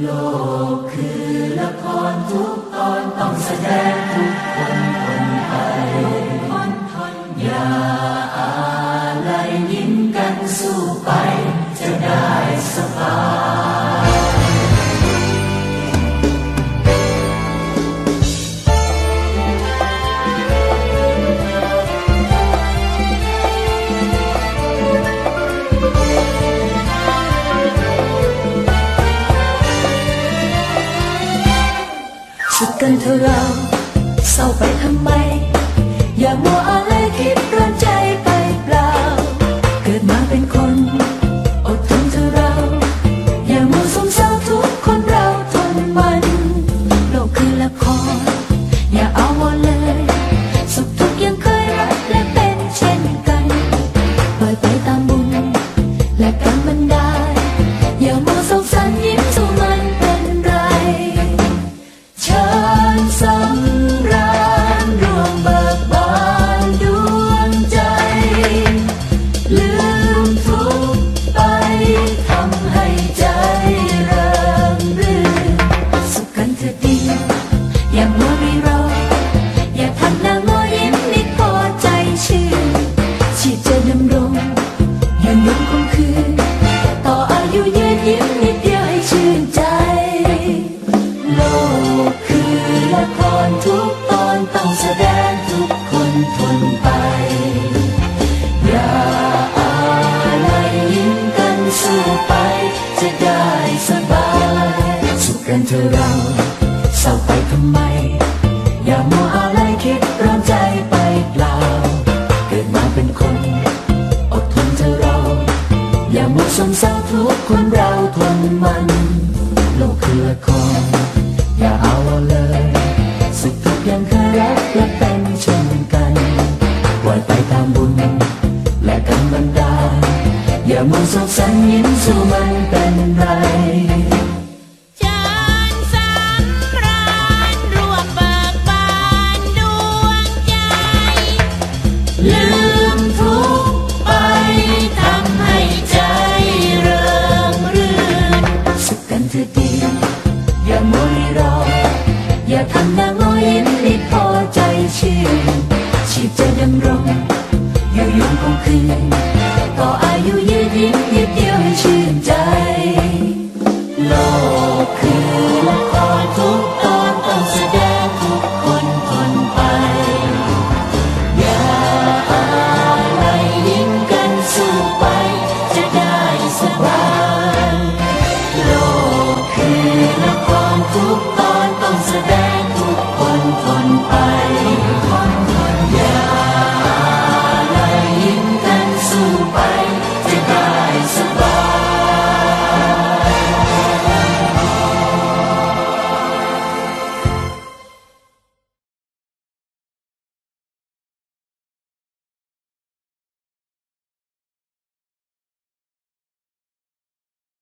โลกคือละครทุกตอนต้องแสดงทุกคนคนไทยคนทนอย่าอะไรยิ้มกันสู้ไปจะได้สบาย สุดกันเถอะเราเศร้าไปทำไม อย่ามัวอะไรคิดร้อนใจไปเปล่า เกิดมาเป็นคนอดทนเถอะเรา อย่ามัวสงเศร้าทุกคนเราทนมันโลกคือละครอย่าเอาวอนเลยสุขทุกยังเคยรักและเป็นเช่นกันปล่อยไปตามบุญและกรรมบันดาลอย่ามัวสงสารยิ้ กันเถอเราเศร้าไปทำไม อย่ามัวอะไรคิดร้อนใจไปเปล่า เกิดมาเป็นคนอดทนเถอเรา อย่ามัวสงเศร้าทุกคนเราทนมัน โลกคือละครอย่าเอาเลย สุขทุกข์ยังเคยรักและเป็นเช่นกันปล่อยไปตามบุญและกรรมบันดาลอย่ามัวสงสัยยิ้มสู้มันเป็นไร ลืมทุกไปทำให้ใจเริงรื่นสุขกันเถิดดีอย่ามัวรีรอ อย่าทำหน้างอยิ้มนิดพอใจชื่นชีพจะดำรงอยู่ยงคงคืนต่อ